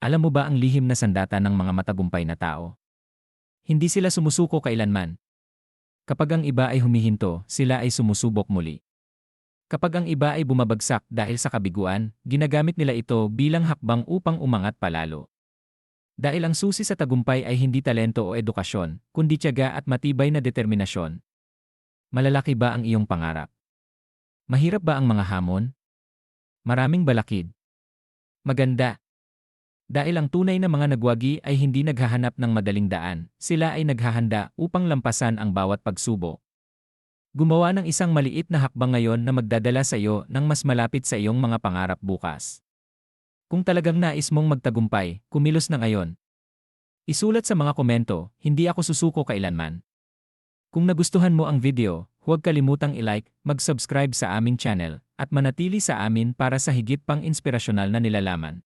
Alam mo ba ang lihim na sandata ng mga matagumpay na tao? Hindi sila sumusuko kailanman. Kapag ang iba ay humihinto, sila ay sumusubok muli. Kapag ang iba ay bumabagsak dahil sa kabiguan, ginagamit nila ito bilang hakbang upang umangat palalo. Dahil ang susi sa tagumpay ay hindi talento o edukasyon, kundi tiyaga at matibay na determinasyon. Malalaki ba ang iyong pangarap? Mahirap ba ang mga hamon? Maraming balakid. Maganda. Dahil ang tunay na mga nagwagi ay hindi naghahanap ng madaling daan, sila ay naghahanda upang lampasan ang bawat pagsubok. Gumawa ng isang maliit na hakbang ngayon na magdadala sa iyo ng mas malapit sa iyong mga pangarap bukas. Kung talagang nais mong magtagumpay, kumilos na ngayon. Isulat sa mga komento, hindi ako susuko kailanman. Kung nagustuhan mo ang video, huwag kalimutang i-like, mag-subscribe sa aming channel, at manatili sa amin para sa higit pang inspirasyonal na nilalaman.